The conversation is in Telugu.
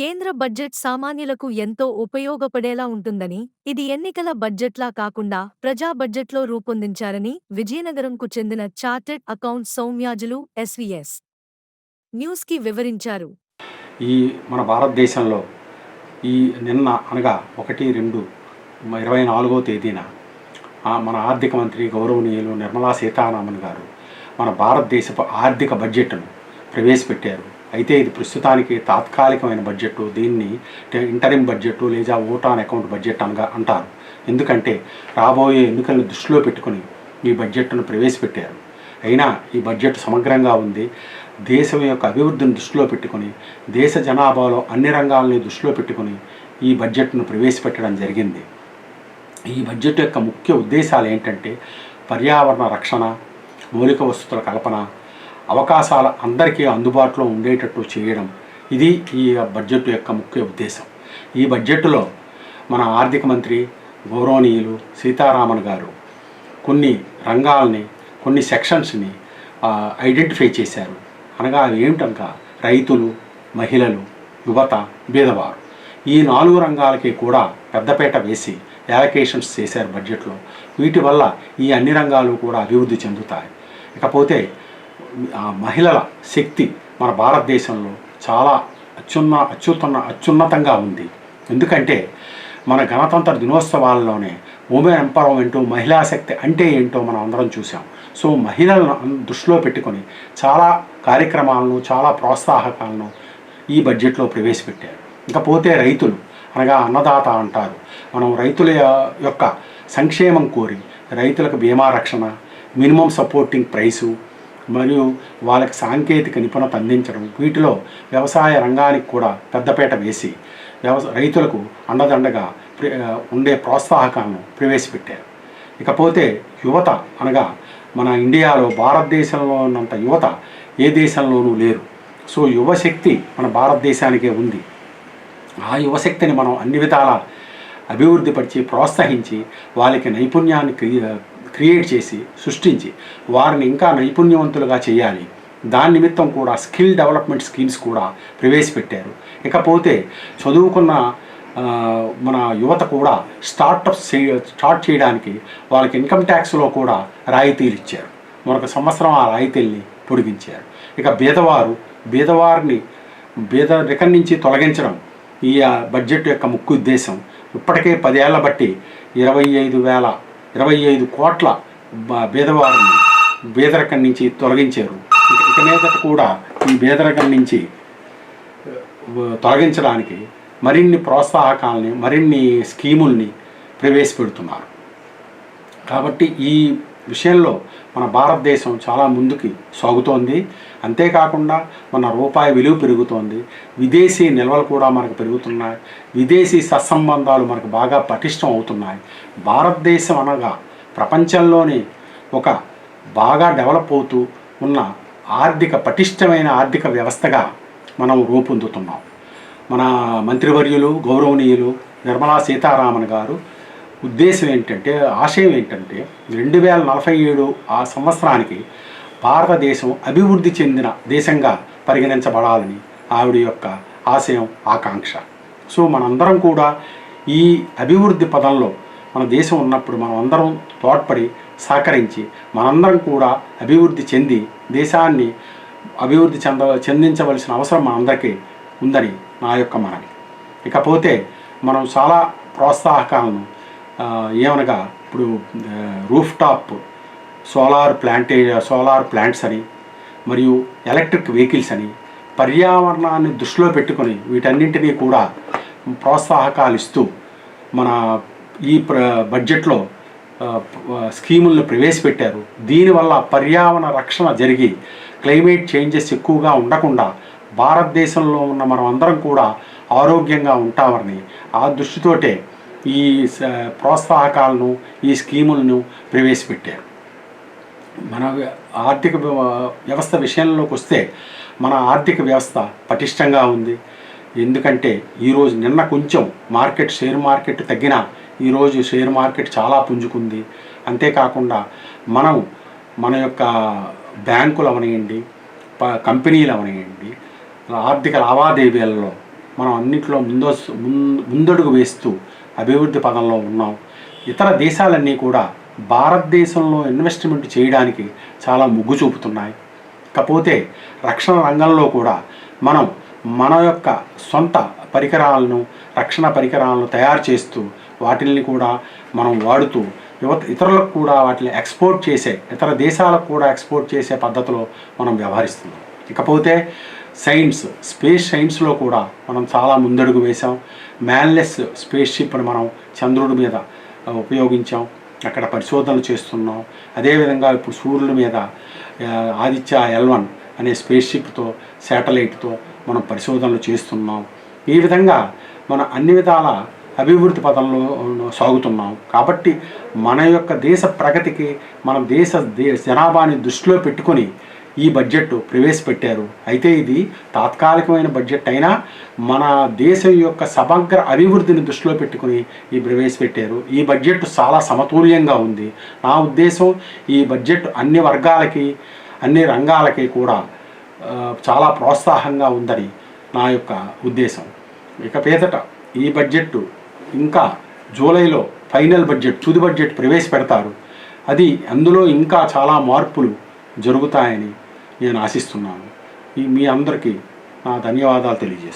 కేంద్ర బడ్జెట్ సామాన్యులకు ఎంతో ఉపయోగపడేలా ఉంటుందని ఇది ఎన్నికల బడ్జెట్లా కాకుండా ప్రజా బడ్జెట్లో రూపొందించారని విజయనగరంకు చెందిన చార్టెడ్ అకౌంట్ సౌమ్యాజులు ఎస్వీఎస్ న్యూస్కి వివరించారు. ఈ మన భారతదేశంలో ఈ నిన్న అనగా ఒకటి రెండు ఇరవై నాలుగో తేదీన మన ఆర్థిక మంత్రి గౌరవనీయులు నిర్మలా సీతారామన్ గారు మన భారతదేశపు ఆర్థిక బడ్జెట్ను ప్రవేశపెట్టారు. అయితే ఇది ప్రస్తుతానికి తాత్కాలికమైన బడ్జెట్ దీన్ని ట- ఇంటరిం బడ్జెట్ లేదా ఓట్ ఆన్ అకౌంట్ బడ్జెట్ అనగా అంటారు. ఎందుకంటే రాబోయే ఎన్నికలను దృష్టిలో పెట్టుకుని ఈ బడ్జెట్ను ప్రవేశపెట్టారు. అయినా ఈ బడ్జెట్ సమగ్రంగా ఉంది. దేశం యొక్క అభివృద్ధిని దృష్టిలో పెట్టుకుని దేశ జనాభాలో అన్ని రంగాలని దృష్టిలో పెట్టుకుని ఈ బడ్జెట్ను ప్రవేశపెట్టడం జరిగింది. ఈ బడ్జెట్ యొక్క ముఖ్య ఉద్దేశాలు ఏంటంటే పర్యావరణ రక్షణ మౌలిక వసతుల కల్పన అవకాశాల అందరికీ అందుబాటులో ఉండేటట్టు చేయడం ఇది ఈ బడ్జెట్ యొక్క ముఖ్య ఉద్దేశం. ఈ బడ్జెట్లో మన ఆర్థిక మంత్రి గౌరవనీయులు సీతారామన్ గారు కొన్ని రంగాల్ని కొన్ని సెక్షన్స్ని ఐడెంటిఫై చేశారు. అనగా అవి ఏమిటనగా రైతులు మహిళలు యువత బీదవారు ఈ నాలుగు రంగాలకి కూడా పెద్దపేట వేసి యాలకేషన్స్ చేశారు బడ్జెట్లో. వీటి వల్ల ఈ అన్ని రంగాలు కూడా అభివృద్ధి చెందుతాయి. ఇకపోతే మహిళల శక్తి మన భారతదేశంలో చాలా అత్యున్న అత్యున్న అత్యున్నతంగా ఉంది. ఎందుకంటే మన గణతంత్ర దినోత్సవాల్లోనే ఉమెన్ ఎంపవర్మెంట్ మహిళా శక్తి అంటే ఏంటో మనం అందరం చూసాం సో మహిళలను దృష్టిలో పెట్టుకొని చాలా కార్యక్రమాలను చాలా ప్రోత్సాహకాలను ఈ బడ్జెట్లో ప్రవేశపెట్టారు. ఇకపోతే రైతులు అనగా అన్నదాత అంటారు. మనం రైతుల యొక్క సంక్షేమం కోరి రైతులకు బీమా రక్షణ మినిమం సపోర్టింగ్ ప్రైసు మరియు వాళ్ళకి సాంకేతిక నిపుణత అందించడం. వీటిలో వ్యవసాయ రంగానికి కూడా పెద్దపీట వేసి వ్యవస రైతులకు అండదండగా ఉండే ప్రోత్సాహకాలను ప్రవేశపెట్టారు. ఇకపోతే యువత అనగా మన ఇండియాలో భారతదేశంలో ఉన్నంత యువత ఏ దేశంలోనూ లేరు. సో యువశక్తి మన భారతదేశానికే ఉంది. ఆ యువశక్తిని మనం అన్ని విధాలా అభివృద్ధిపరిచి ప్రోత్సహించి వాళ్ళకి నైపుణ్యాన్ని క్రియ క్రియేట్ చేసి సృష్టించి వారిని ఇంకా నైపుణ్యవంతులుగా చేయాలి. దాని నిమిత్తం కూడా స్కిల్ డెవలప్మెంట్ స్కీమ్స్ కూడా ప్రవేశపెట్టారు. ఇకపోతే చదువుకున్న మన యువత కూడా స్టార్టప్స్ చేయ స్టార్ట్ చేయడానికి వాళ్ళకి ఇన్కమ్ ట్యాక్స్లో కూడా రాయితీలు ఇచ్చారు. మరొక సంవత్సరం ఆ రాయితీల్ని పొడిగించారు. ఇక బీదవారు బీదవారిని బీదరికం నుంచి తొలగించడం ఈ ఆ, బడ్జెట్ యొక్క ముఖ్య ఉద్దేశం. ఇప్పటికే పదేళ్ళ బట్టి ఇరవై ఐదు వేల ఇరవై ఐదు కోట్ల బీదవారిని బీదరికం నుంచి తొలగించారు. ఇక మీదట కూడా ఈ బీదరికం నుంచి తొలగించడానికి మరిన్ని ప్రోత్సాహకాలని మరిన్ని స్కీముల్ని ప్రవేశపెడుతున్నారు. కాబట్టి ఈ విషయంలో మన భారతదేశం చాలా ముందుకి సాగుతోంది. అంతేకాకుండా మన రూపాయి విలువ పెరుగుతోంది. విదేశీ నిల్వలు కూడా మనకు పెరుగుతున్నాయి. విదేశీ సత్సంబంధాలు మనకు బాగా పటిష్టం అవుతున్నాయి. భారతదేశం అనగా ప్రపంచంలోని ఒక బాగా డెవలప్ అవుతూ ఉన్న ఆర్థిక పటిష్టమైన ఆర్థిక వ్యవస్థగా మనం రూపొందుతున్నాం. మన మంత్రివర్యులు గౌరవనీయులు నిర్మలా సీతారామన్ గారు ఉద్దేశం ఏంటంటే ఆశయం ఏంటంటే రెండు వేల నలభై ఏడు ఆ సంవత్సరానికి భారతదేశం అభివృద్ధి చెందిన దేశంగా పరిగణించబడాలని ఆవిడ యొక్క ఆశయం ఆకాంక్ష. సో మనందరం కూడా ఈ అభివృద్ధి పదంలో మన దేశం ఉన్నప్పుడు మనం అందరం తోడ్పడి సహకరించి మనందరం కూడా అభివృద్ధి చెంది దేశాన్ని అభివృద్ధి చెంద చెందించవలసిన అవసరం మనందరికీ ఉందని నా యొక్క మనవి. ఇకపోతే మనం చాలా ప్రోత్సాహకాలను ఏమనగా ఇప్పుడు రూఫ్ టాప్ సోలార్ ప్లాంటే సోలార్ ప్లాంట్స్ అని మరియు ఎలక్ట్రిక్ వెహికల్స్ అని పర్యావరణాన్ని దృష్టిలో పెట్టుకొని వీటన్నింటినీ కూడా ప్రోత్సాహకాలు ఇస్తూ మన ఈ ప్ర బడ్జెట్లో స్కీములను ప్రవేశపెట్టారు. దీనివల్ల పర్యావరణ రక్షణ జరిగి క్లైమేట్ చేంజెస్ ఎక్కువగా ఉండకుండా భారతదేశంలో ఉన్న మనం అందరం కూడా ఆరోగ్యంగా ఉంటామని ఆ దృష్టితోటే ఈ ప్రోత్సాహకాలను ఈ స్కీములను ప్రవేశపెట్టారు. మన ఆర్థిక వ్యవస్థ విషయంలోకి వస్తే మన ఆర్థిక వ్యవస్థ పటిష్టంగా ఉంది. ఎందుకంటే ఈరోజు నిన్న కొంచెం మార్కెట్ షేర్ మార్కెట్ తగ్గినా ఈరోజు షేర్ మార్కెట్ చాలా పుంజుకుంది. అంతేకాకుండా మనం మన యొక్క బ్యాంకులు అవనియండి ప కంపెనీలు అవనియండి ఆర్థిక లావాదేవీలలో మనం అన్నిట్లో ముందస్తు ముందడుగు వేస్తూ అభివృద్ధి పదంలో ఉన్నాం. ఇతర దేశాలన్నీ కూడా భారతదేశంలో ఇన్వెస్ట్మెంట్ చేయడానికి చాలా మొగ్గు చూపుతున్నాయి. కాకపోతే రక్షణ రంగంలో కూడా మనం మన యొక్క సొంత పరికరాలను రక్షణ పరికరాలను తయారు చేస్తూ వాటిల్ని కూడా మనం వాడుతూ యువత ఇతరులకు కూడా వాటిని ఎక్స్పోర్ట్ చేసే ఇతర దేశాలకు కూడా ఎక్స్పోర్ట్ చేసే పద్ధతిలో మనం వ్యవహరిస్తున్నాం. ఇకపోతే సైన్స్ స్పేస్ సైన్స్లో కూడా మనం చాలా ముందడుగు వేశాం. మ్యాన్లెస్ స్పేస్ షిప్ని మనం చంద్రుడి మీద ఉపయోగించాం. అక్కడ పరిశోధనలు చేస్తున్నాం. అదేవిధంగా ఇప్పుడు సూర్యుడి మీద ఆదిత్య ఎల్వన్ అనే స్పేస్ షిప్తో శాటిలైట్తో మనం పరిశోధనలు చేస్తున్నాం. ఈ విధంగా మన అన్ని విధాల అభివృద్ధి పదంలో సాగుతున్నాం. కాబట్టి మన యొక్క దేశ ప్రగతికి మన దేశ దే జనాభాని దృష్టిలో పెట్టుకొని ఈ బడ్జెట్ ప్రవేశపెట్టారు. అయితే ఇది తాత్కాలికమైన బడ్జెట్ అయినా మన దేశం యొక్క సమగ్ర అభివృద్ధిని దృష్టిలో పెట్టుకుని ఈ ప్రవేశపెట్టారు. ఈ బడ్జెట్ చాలా సమతుల్యంగా ఉంది. నా ఉద్దేశం ఈ బడ్జెట్ అన్ని వర్గాలకి అన్ని రంగాలకి కూడా చాలా ప్రోత్సాహంగా ఉందని నా యొక్క ఉద్దేశం. ఇక పేదట ఈ బడ్జెట్ ఇంకా జూలైలో ఫైనల్ బడ్జెట్ తుది బడ్జెట్ ప్రవేశపెడతారు. అది అందులో ఇంకా చాలా మార్పులు జరుగుతాయని నేను ఆశిస్తున్నాను. మీ అందరికీ నా ధన్యవాదాలు తెలియజేస్తున్నాను.